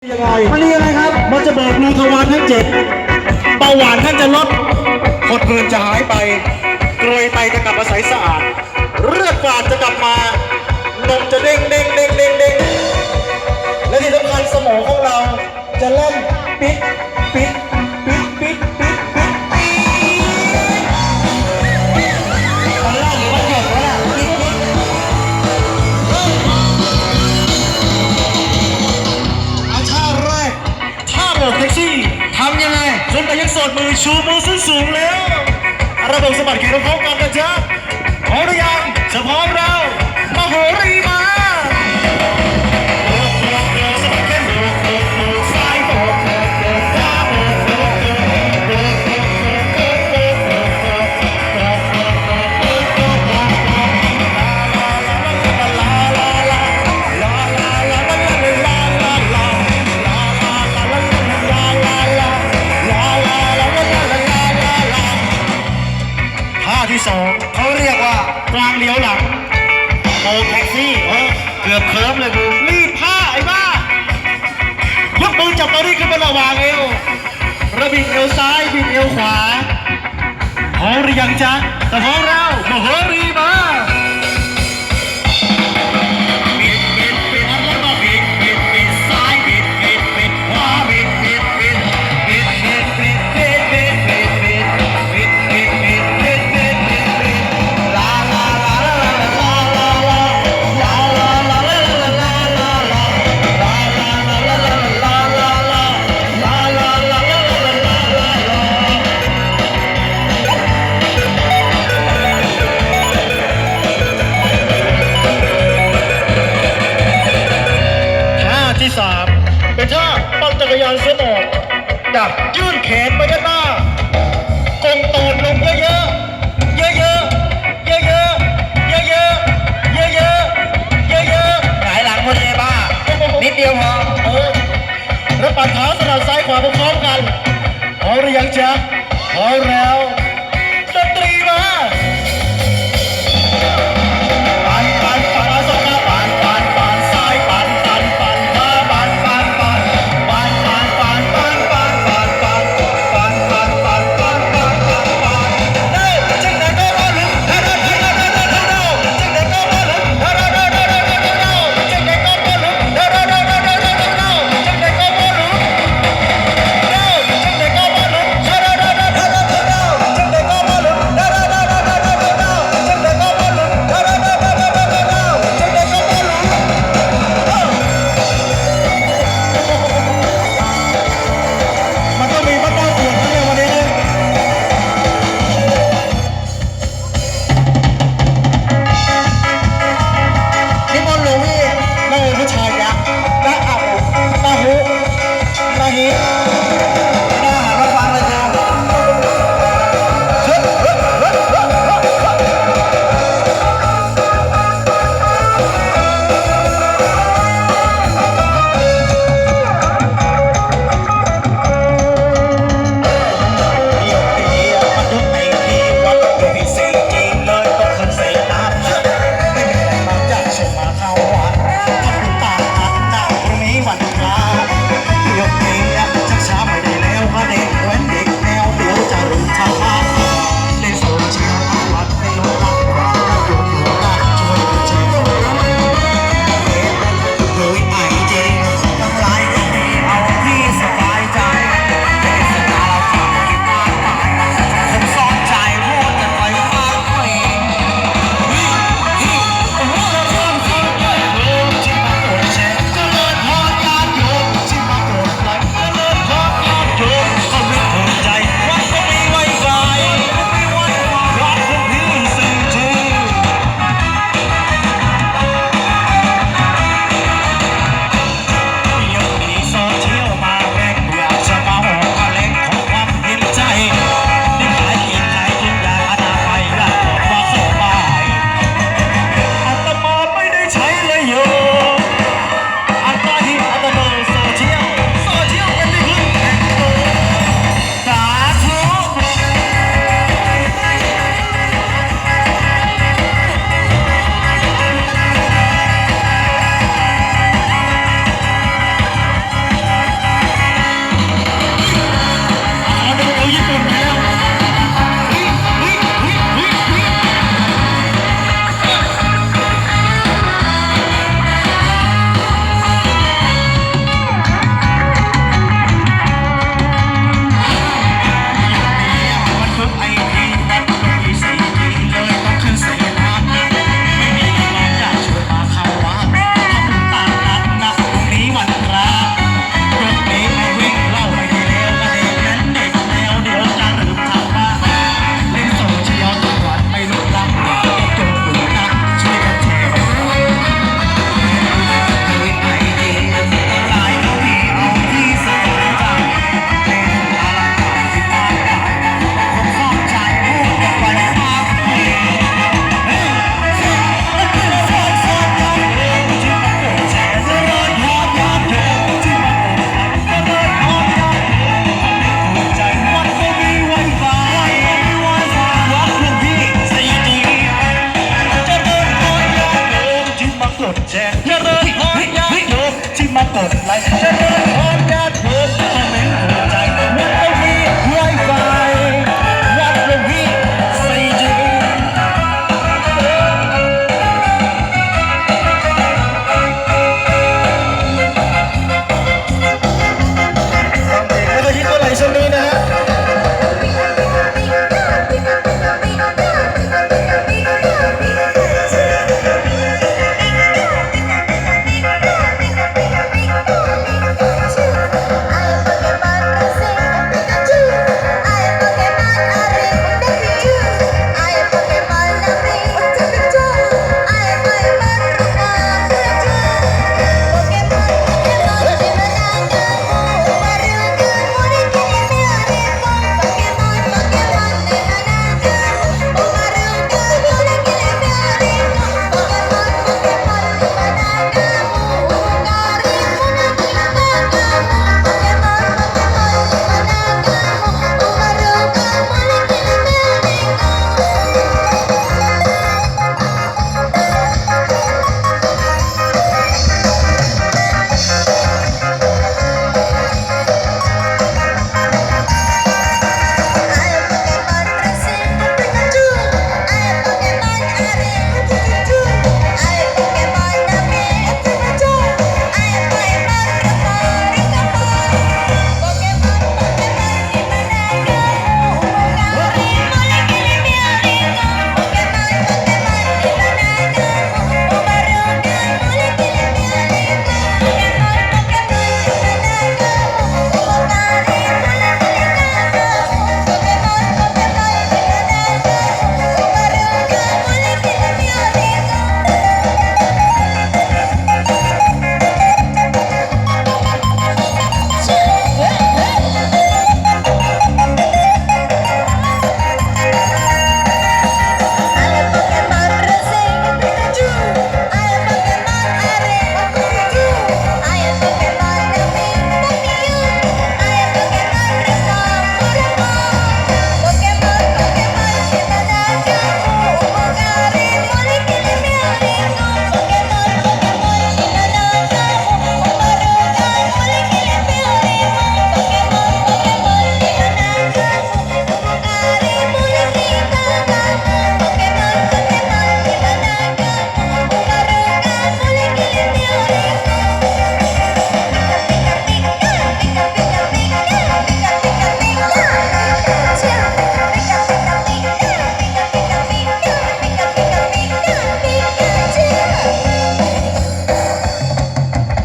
ยัมันนี่ยังไงครับ มันจะบอกนัทวารทั้งเจ็ดเบาหวานท่านจะลดกดเกินจะหายไปกรวยไตจะกลับมาใสสะอาด เลือดฝาดจะกลับมานมจะเด้งเด้งเด้งเด้งเด้งและที่สำคัญสมองของเราจะเริ่มปิด มือสูงแล้ว ระบบสมัคิเกี่ยวกับกันนะจ๊ะพร้อมหรือยังจะพร้อมแล้วมาโหรีมา ลี้ยวหลังโอแท็กซี่เออเกือบเคิร์ฟเลยคือรีบผ้าไอ้บ้ายกมือจับตัวนี้ขึ้นมาระวางเอวระบิดเอวซ้ายบิดเอวขวาพร้อมหรือยังจ๊ะแต่พร้อมแล้วมโอรีมา เรสียหมดดับยื่นแขนไปด้านหน้ากงตูดลงเยอะๆ เยอะๆ เยอะๆ เยอะๆ เยอะๆ เยอะๆหายหลังคนเลยบ้า นิดเดียวพอเออแล้วปัดเท้าสลับซ้ายขวาพร้อมๆกันพอหรือยังจ๊ะพอแล้ว